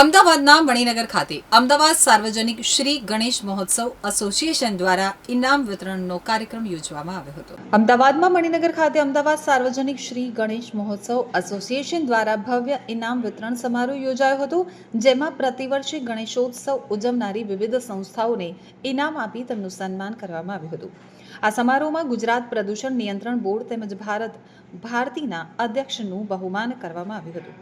અમદાવાદના મણિનગર ખાતે અમદાવાદ સાર્વજનિક શ્રી ગણેશ મહોત્સવ એસોસિએશન દ્વારા ઇનામ વિતરણનો કાર્યક્રમ યોજવામાં આવ્યો હતો. અમદાવાદમાં મણિનગર ખાતે અમદાવાદ સાર્વજનિક શ્રી ગણેશ મહોત્સવ એસોસિએશન દ્વારા ભવ્ય ઇનામ વિતરણ સમારોહ યોજાયો હતો, જેમાં પ્રતિવર્ષે ગણેશોત્સવ ઉજવનારી વિવિધ સંસ્થાઓને ઇનામ આપી તેમનું સન્માન કરવામાં આવ્યું હતું. આ સમારોહમાં ગુજરાત પ્રદૂષણ નિયંત્રણ બોર્ડ તેમજ ભારત ભારતીના અધ્યક્ષનું બહુમાન કરવામાં આવ્યું હતું.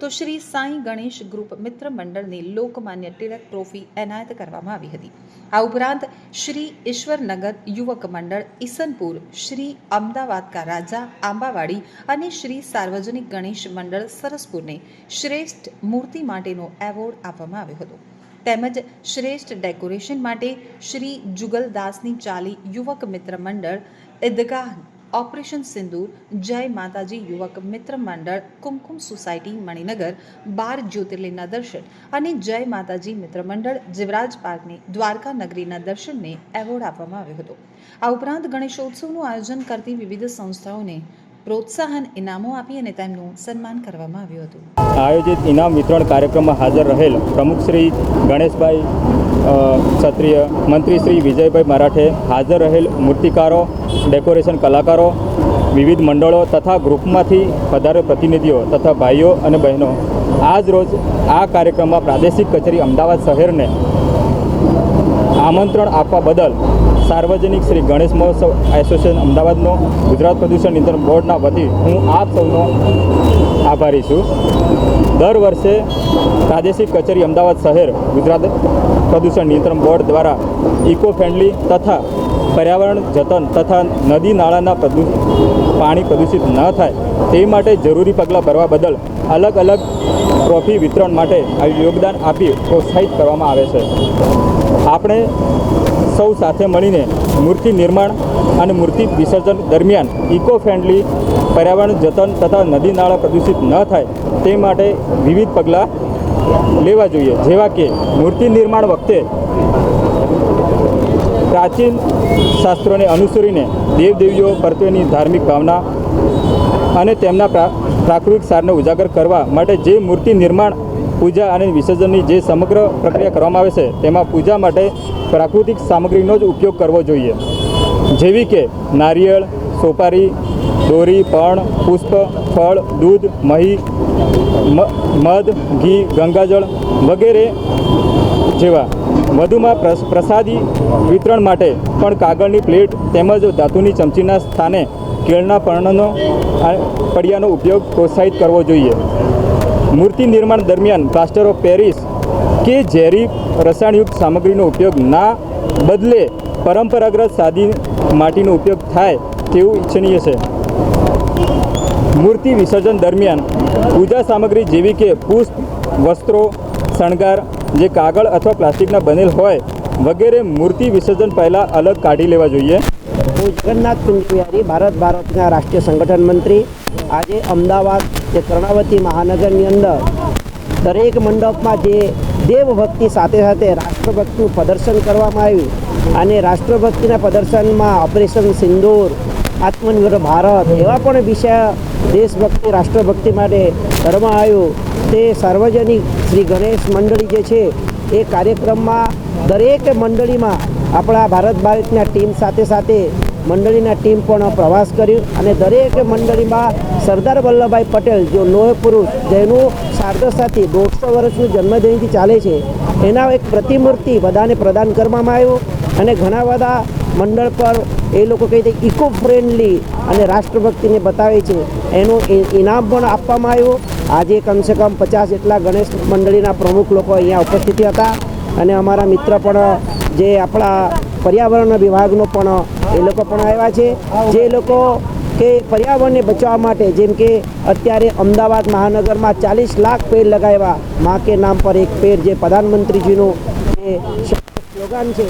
તો શ્રી સાંઈ ગણેશ ગ્રુપ મિત્ર મંડળને લોકમાન્ય ટિળક ટ્રોફી એનાયત કરવામાં આવી હતી. આ ઉપરાંત શ્રી ઈશ્વરનગર યુવક મંડળ, ઈસનપુર, શ્રી અમદાવાદ કા રાજા આંબાવાડી અને શ્રી સાર્વજનિક ગણેશ મંડળ સરસપુરને શ્રેષ્ઠ મૂર્તિ માટેનો એવોર્ડ આપવામાં આવ્યો હતો. તેમજ શ્રેષ્ઠ ડેકોરેશન માટે શ્રી જુગલદાસની ચાલી યુવક મિત્ર મંડળ, ઈદગાહ ઓપરેશન સિંદૂર, જય માતાજી યુવક મિત્ર મંડળ, કુમકુમ સોસાયટી, મણિનગર, બાર જ્યોતિર્લિંગના દર્શન અને જય માતાજી મિત્ર મંડળ, જીવરાજ પાર્કને દ્વારકા નગરીના દર્શનને એવોર્ડ આપવામાં આવ્યો હતો. આ ઉપરાંત ગણેશોત્સવનું આયોજન કરતી વિવિધ સંસ્થાઓને પ્રોત્સાહન, ઇનામો આપી અને તેમનું સન્માન કરવામાં આવ્યું હતું. આયોજિત ઇનામ વિતરણ કાર્યક્રમમાં હાજર રહેલ પ્રમુખ શ્રી ગણેશભાઈ ક્ષત્રિય મંત્રી શ્રી વિજયભાઈ મરાઠે હાજર રહેલ મૂર્તિકારો, ડેકોરેશન કલાકારો, વિવિધ મંડળો તથા ગ્રુપમાંથી વધારે પ્રતિનિધિઓ તથા ભાઈઓ અને બહેનો આજ રોજ આ કાર્યક્રમમાં પ્રાદેશિક કચેરી અમદાવાદ શહેરને આમંત્રણ આપવા બદલ સાર્વજનિક શ્રી ગણેશ મહોત્સવ એસોસિએશન અમદાવાદનો ગુજરાત પ્રદૂષણ નિયંત્રણ બોર્ડના વતી હું આપ સૌનો આભારી છું. દર વર્ષે પ્રાદેશિક કચેરી અમદાવાદ શહેર ગુજરાત પ્રદૂષણ નિયંત્રણ બોર્ડ દ્વારા ઇકો ફ્રેન્ડલી તથા પર્યાવરણ જતન તથા નદી નાળાના પાણી પ્રદૂષિત ન થાય તે માટે જરૂરી પગલાં ભરવા બદલ અલગ અલગ ટ્રોફી વિતરણ માટે યોગદાન આપી પ્રોત્સાહિત કરવામાં આવે છે. આપણે સૌ સાથે મળીને મૂર્તિ નિર્માણ અને મૂર્તિ વિસર્જન દરમિયાન ઇકો ફ્રેન્ડલી પર્યાવરણ જતન તથા નદી નાળા પ્રદૂષિત ન થાય તે માટે વિવિધ પગલાં લેવા જોઈએ. જેવા કે મૂર્તિ નિર્માણ વખતે પ્રાચીન શાસ્ત્રોને અનુસરીને દેવદેવીઓ પ્રત્યેની ધાર્મિક ભાવના અને તેમના પ્રા, પ્રાકૃતિક સારને ઉજાગર કરવા માટે જે મૂર્તિ નિર્માણ પૂજા અને વિસર્જનની જે સમગ્ર પ્રક્રિયા કરવામાં આવે છે, તેમાં પૂજા માટે પ્રાકૃતિક સામગ્રીનો જ ઉપયોગ કરવો જોઈએ. જેવી કે નારિયેળ, સોપારી, દોરી પણ પુષ્પ, ફળ, દૂધ, મહી મધ, ઘી, ગંગાજળ વગેરે જેવા વધુમાં પ્રસ- પ્રસાદી વિતરણ માટે પણ કાગળની પ્લેટ તેમજ ધાતુની ચમચીના સ્થાને કેળના પર્ણનો પડિયાનો ઉપયોગ પ્રોત્સાહિત કરવો જોઈએ. મૂર્તિ નિર્માણ દરમિયાન પ્લાસ્ટર ઓફ પેરિસ કે ઝેરી રસાયણયુક્ત સામગ્રીનો ઉપયોગ ના બદલે પરંપરાગત સાદી માટીનો ઉપયોગ થાય તેવું ઈચ્છનીય છે. મૂર્તિ વિસર્જન દરમિયાન પૂજા સામગ્રી જેવી કે પુષ્પ, વસ્ત્રો, શણગાર જે કાગળ અથવા પ્લાસ્ટિકના બનેલ હોય વગેરે મૂર્તિ વિસર્જન પહેલાં અલગ કાઢી લેવા જોઈએ. હું જગન્નાથ કુંજબિહારી ભારત ભારતના રાષ્ટ્રીય સંગઠન મંત્રી. આજે અમદાવાદ જે કર્ણાવતી મહાનગરની અંદર દરેક મંડપમાં જે દેવભક્તિ સાથે સાથે રાષ્ટ્રભક્તિનું પ્રદર્શન કરવામાં આવ્યું અને રાષ્ટ્રભક્તિના પ્રદર્શનમાં ઓપરેશન સિંદૂર, આત્મનિર્ભર ભારત એવા પણ વિષય દેશભક્તિ, રાષ્ટ્રભક્તિ માટે કરવામાં આવ્યું. તે સાર્વજનિક શ્રી ગણેશ મંડળી જે છે, એ કાર્યક્રમમાં દરેક મંડળીમાં આપણા ભારત ભારતના ટીમ સાથે સાથે મંડળીના ટીમ પણ પ્રવાસ કર્યો અને દરેક મંડળીમાં સરદાર વલ્લભભાઈ પટેલ, જો લોહ પુરુષ, જેનું સાર્ધસાથી દોઢસો વર્ષનું જન્મજયંતિ ચાલે છે, એના એક પ્રતિમૂર્તિ બધાને પ્રદાન કરવામાં આવ્યું અને ઘણા બધા મંડળ પર એ લોકો કહી દે ઇકો ફ્રેન્ડલી અને રાષ્ટ્રભક્તિને બતાવે છે. એનું ઇનામ પણ આપવામાં આવ્યું. આજે કમસે કમ પચાસ જેટલા ગણેશ મંડળીના પ્રમુખ લોકો અહીંયા ઉપસ્થિત હતા અને અમારા મિત્ર પણ જે આપણા પર્યાવરણ વિભાગનો પણ એ લોકો પણ આવ્યા છે. જે લોકો કે પર્યાવરણને બચાવવા માટે જેમ કે અત્યારે અમદાવાદ મહાનગરમાં ચાલીસ લાખ પેડ લગાવ્યા. મા કે નામ પર એક પેડ જે પ્રધાનમંત્રીજીનું જે સ્લોગાન છે.